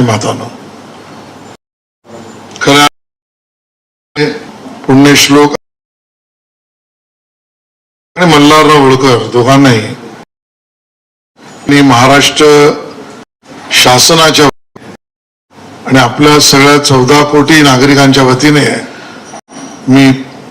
मातानो. पुण्यश्लोक आणि मल्हारराव होळकर दोघांनाही. महाराष्ट्र शासनाच्या आणि आपल्या सगळ्या चौदा कोटी नागरिकांच्या वतीने मी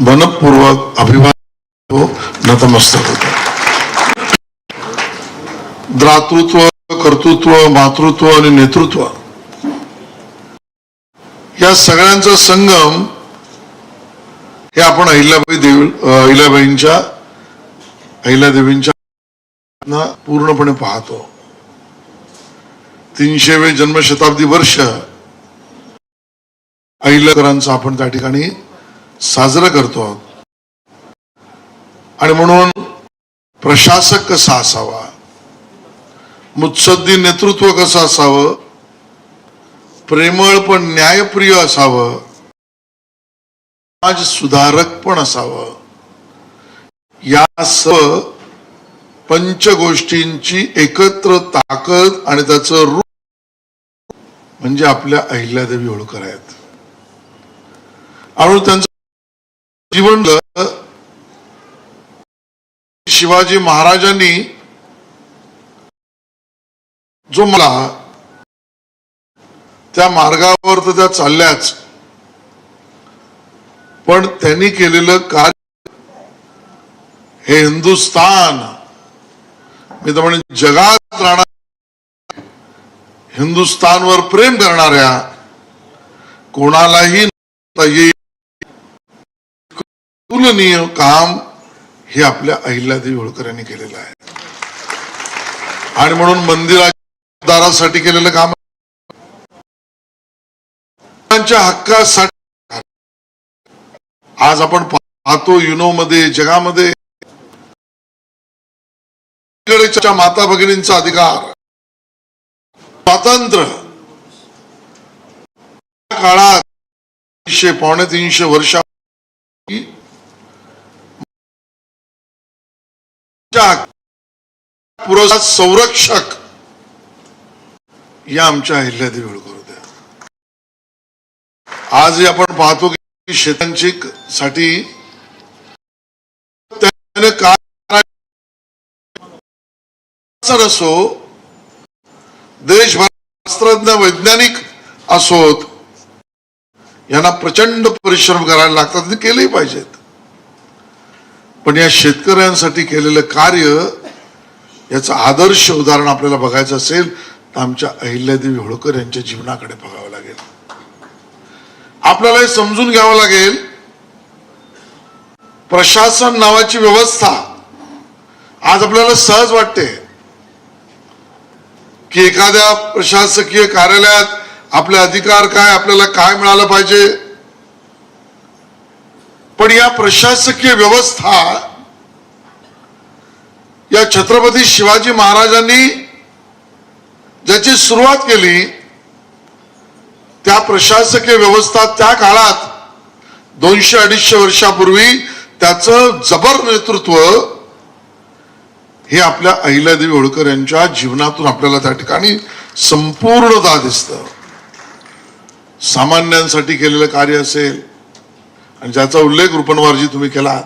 मनपूर्वक अभिवादन नतमस्तक होतो. द्रातृत्व कर्तृत्व मातृत्व आणि नेतृत्व या सगळ्यांचा संगम हे आपण अहिल्याबाई देवी अहिल्याबाईंच्या अहिल्यादेवींच्या ना पूर्णपणे पाहतो. तीनशेवे जन्मशताब्दी वर्ष अहिल्याकरांचं आपण त्या ठिकाणी साजरं करतो आहोत. आणि म्हणून प्रशासक कसा असावा? मुत्सद्दी नेतृत्व कसं असावं? प्रेमळ पण न्यायप्रिय असावं. समाज सुधारक पण असावं. या सर्व पंच गोष्टींची एकत्र ताकद आणि त्याचं रूप म्हणजे आपल्या अहिल्यादेवी होळकर आहेत. आणि त्यांचं जीवन शिवाजी महाराजांनी जो मला त्या मार्गावर तर त्या चालल्याच. पण त्यांनी केलेलं कार्य हे हिंदुस्थान. मी तर म्हणे जगात राहणार हिंदुस्थानवर प्रेम करणाऱ्या कोणालाही येईल. तुलनीय काम हे आपल्या अहिल्यादेवी होळकर यांनी केलेलं आहे. आणि म्हणून मंदिराच्या दारासाठी केलेलं काम मुलांच्या हक्कासाठी आज आपण पाहतो युनो मध्ये जगामध्ये माता भगिनींचा अधिकार. स्वातंत्र्य. काळात तीनशे पावणे तीनशे वर्षा पुरस्कार संरक्षक या आमच्या अहिल्यादेवी आज आपण पाहतो की शेतांची साठी त्याने काय असो देशभर शास्त्रज्ञ वैज्ञानिक असोत यांना प्रचंड परिश्रम करायला लागतात आणि केलेही पाहिजेत. पण या शेतकऱ्यांसाठी केलेलं कार्य याचं आदर्श उदाहरण आपल्याला बघायचं असेल तर आमच्या अहिल्यादेवी होळकर यांच्या जीवनाकडे बघावं लागेल. आपल्याला हे समजून घ्यावं लागेल. प्रशासन नावाची व्यवस्था आज आपल्याला सहज वाटते. की एखाद्या प्रशासकीय कार्यालयात आपले अधिकार काय आपल्याला काय मिळालं पाहिजे? पण या प्रशासकीय व्यवस्था या छत्रपती शिवाजी महाराजांनी ज्याची सुरुवात केली त्या प्रशासकीय व्यवस्था त्या काळात दोनशे अडीचशे वर्षापूर्वी त्याचं जबर नेतृत्व हे आपल्या अहिल्यादेवी होळकर यांच्या जीवनातून आपल्याला त्या ठिकाणी संपूर्णता दिसतं. सामान्यांसाठी केलेलं कार्य असेल आणि ज्याचा उल्लेख रुपणवारजी तुम्ही केलात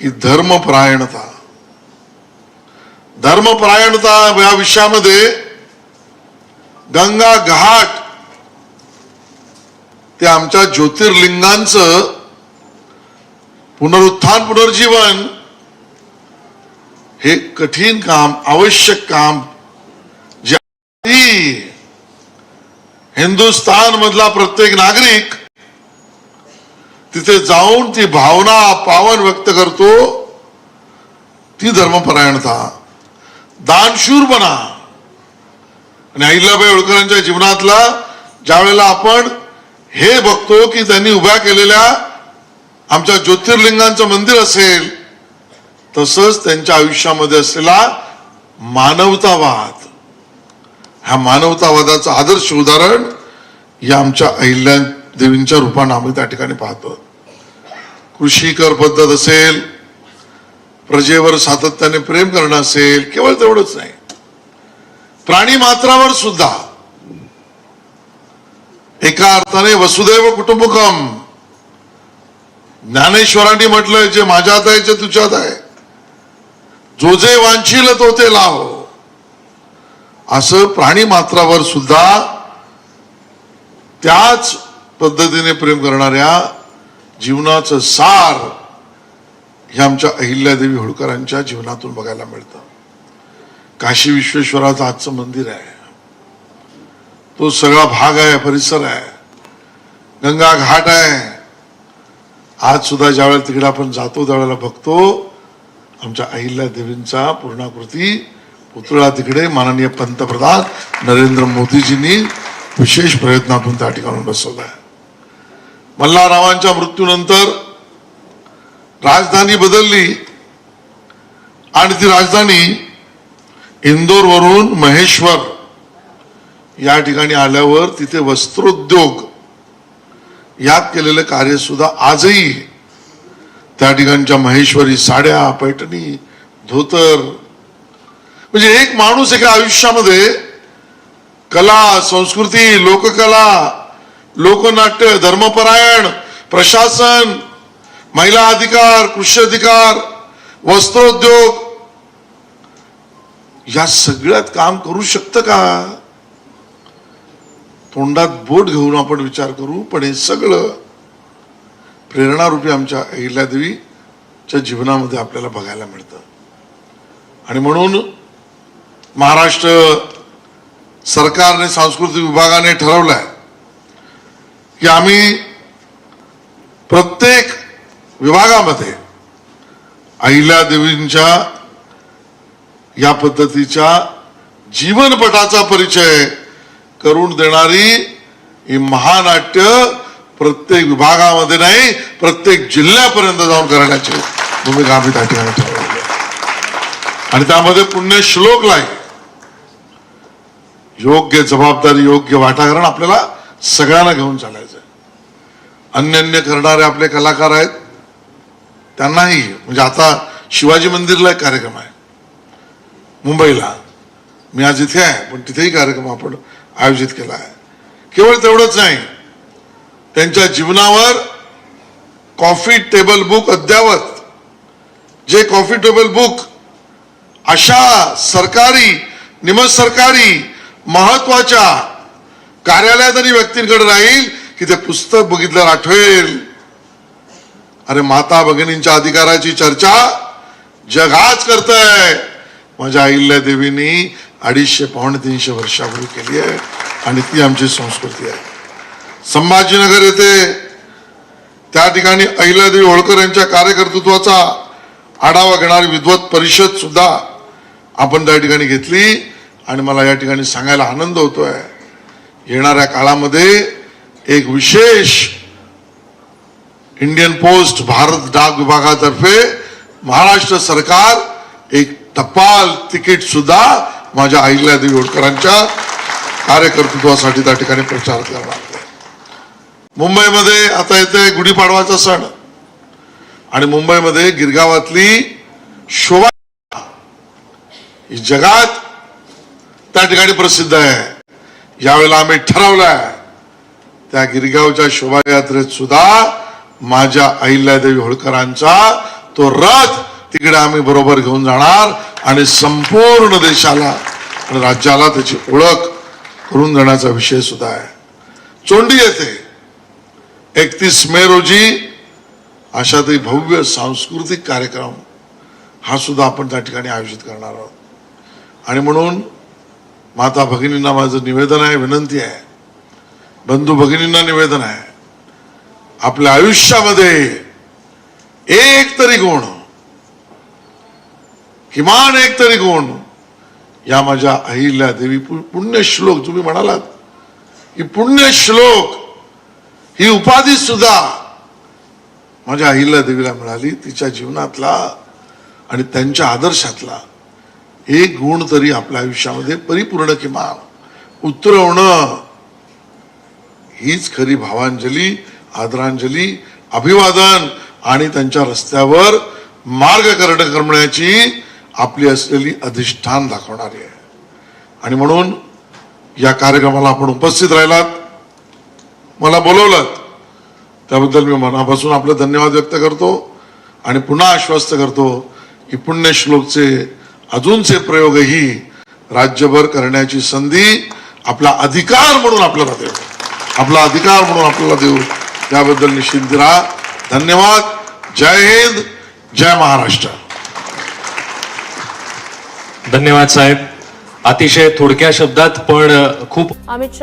की धर्मपरायणता. धर्मपरायणता या विषयामध्ये गंगा घाट. ते आमच्या ज्योतिर्लिंगांचं पुनरुत्थान पुनर्जीवन. हे कठीण काम आवश्यक काम जे हिंदुस्थान मधला प्रत्येक नागरिक तिथे जाऊन ती भावना पावन व्यक्त करतो ती धर्मपरायणता. दानशूरपणा आणि अहिल्याबाई होळकरांच्या जीवनातला ज्या वेळेला आपण हे बघतो की त्यांनी उभ्या केलेल्या आमच्या ज्योतिर्लिंगांचं मंदिर असेल तसंच त्यांच्या आयुष्यामध्ये असलेला मानवतावाद. ह्या मानवतावादाचं आदर्श उदाहरण या आमच्या अहिल्या देवींच्या रूपाने आम्ही त्या ठिकाणी पाहतो. कृषी कर पद्धत असेल प्रजेवर सातत्याने प्रेम करणं असेल केवळ तेवढंच नाही. प्राणी मात्रावर सुद्धा. एका अर्थाने वसुदैव कुटुंबकम. ज्ञानेश्वरांनी म्हटलंय जे माझ्यात आहे जे तुझ्यात आहे. जो जे वांछील तो ते लाव. असं प्राणी मात्रावर सुद्धा त्याच पद्धतीने प्रेम करणाऱ्या जीवनाचं सार हे आमच्या अहिल्यादेवी होळकरांच्या जीवनातून बघायला मिळतं. काशी विश्वेश्वराचं आजचं मंदिर आहे. तो सगळा भाग आहे परिसर आहे. गंगा घाट आहे. आज सुद्धा ज्यावेळेला तिकडे आपण जातो त्यावेळेला बघतो आमच्या अहिल्या देवींचा पूर्णाकृती पुतळा तिकडे माननीय पंतप्रधान नरेंद्र मोदीजींनी विशेष प्रयत्नातून त्या ठिकाणी बसवला आहे. मल्हाररावांच्या मृत्यूनंतर राजधानी बदलली आणि ती राजधानी इंदोरवरून महेश्वर या ठिकाणी आल्यावर तिथे वस्त्रोद्योग यात केलेलं कार्य सुद्धा आजही त्या ठिकाणच्या महेश्वरी साड्या पैठणी धोतर. म्हणजे एक माणूस एका आयुष्यामध्ये कला संस्कृती लोककला लोकनाट्य धर्मपरायण प्रशासन महिला अधिकार कृषी अधिकार वस्त्रोद्योग या सगळ्यात काम करू शकतं का? तोंडात बोट घेऊन आपण विचार करू पण हे सगळं प्रेरणारूपी आमच्या अहिल्यादेवीच्या जीवनामध्ये आपल्याला बघायला मिळतं. आणि म्हणून महाराष्ट्र सरकारने सांस्कृतिक विभागाने ठरवलंय की आम्ही प्रत्येक विभागामध्ये अहिल्यादेवींच्या या पद्धतीच्या जीवनपटाचा परिचय करून देणारी ही महानाट्य प्रत्येक विभागामध्ये नाही प्रत्येक जिल्ह्यापर्यंत जाऊन करण्याची भूमिका आम्ही त्या ठिकाणी ठरवली आणि त्यामध्ये पुण्य श्लोकलाय योग्य जबाबदारी योग्य वाटाघरण आपल्याला सगळ्यांना घेऊन चालायचं अन्य अन्य करणारे आपले कलाकार आहेत त्यांनाही म्हणजे आता शिवाजी मंदिरला एक कार्यक्रम आहे. मुंबईला. मी आज इथे आहे पण तिथेही कार्यक्रम आपण आयोजित केला आहे. केवळ तेवढंच नाही त्यांच्या जीवनावर कॉफी टेबल बुक अद्यावत. जे कॉफी टेबल बुक अशा सरकारी निमसरकारी महत्त्वाच्या कार्यालयात आणि व्यक्तींकडे राहील की ते पुस्तक बघितल्यावर आठवेल. अरे माता भगिनींच्या अधिकाराची चर्चा जग आज करतंय. माझ्या आईल्या देवींनी अडीचशे पावणे तीनशे वर्षापूर्वी केली आहे आणि ती आमची संस्कृती आहे. संभाजीनगर येथे त्या ठिकाणी अहिल्यादेवी होळकर यांच्या कार्यकर्तृत्वाचा आढावा घेणारी विद्वत परिषद सुद्धा आपण त्या ठिकाणी घेतली आणि मला या ठिकाणी सांगायला आनंद होतोय. येणाऱ्या काळामध्ये एक विशेष इंडियन पोस्ट भारत डाक विभागातर्फे महाराष्ट्र सरकार एक टपाल तिकीट सुद्धा माझ्या अहिल्यादेवी होळकरांच्या कार्यकर्तृत्वासाठी त्या ठिकाणी प्रचार करणार मुंबईमध्ये आता येते गुढीपाडवाचा सण. आणि मुंबईमध्ये गिरगावातली शोभा ही जगात त्या ठिकाणी प्रसिद्ध आहे. यावेळेला आम्ही ठरवलंय त्या गिरगावच्या शोभायात्रेत सुद्धा माझ्या अहिल्यादेवी होळकरांचा तो रथ तिकडे आम्ही बरोबर घेऊन जाणार आणि संपूर्ण देशाला आणि राज्याला त्याची ओळख करून देण्याचा विषय सुद्धा आहे. चोंडी येथे एकतीस मे रोजी अशातही भव्य सांस्कृतिक कार्यक्रम हा सुद्धा आपण त्या ठिकाणी आयोजित करणार आहोत. आणि म्हणून माता भगिनींना माझं निवेदन आहे विनंती आहे बंधू भगिनींना निवेदन आहे आपल्या आयुष्यामध्ये एक तरी गुण किमान एक तरी गुण या माझ्या अहिल्या देवी पु- पुण्य श्लोक तुम्ही म्हणालात. की पुण्य श्लोक ही उपाधी सुद्धा माझ्या अहिल्या देवीला मिळाली तिच्या जीवनातला आणि त्यांच्या आदर्शातला एक गुण तरी आपल्या आयुष्यामध्ये परिपूर्ण किमान उतरवणं. हीच खरी भावांजली आदरांजली अभिवादन आणि त्यांच्या रस्त्यावर मार्ग करण करण्याची आपली असलेली अधिष्ठान दाखवणारी आहे. आणि म्हणून या कार्यक्रमाला आपण उपस्थित राहिलात. मला बोलवलं त्याबद्दल मी मनापासून आपलं धन्यवाद व्यक्त करतो आणि पुन्हा आश्वस्त करतो की पुण्यश्लोकचे अजूनचे प्रयोगही राज्यभर करण्याची संधी आपला अधिकार म्हणून आपल्याला देऊ. आपला अधिकार म्हणून आपल्याला देऊ. त्याबद्दल निश्चिंत राहा. धन्यवाद. जय हिंद. जय महाराष्ट्र. धन्यवाद साहेब. अतिशय थोडक्या शब्दात पण खूप अमित शहा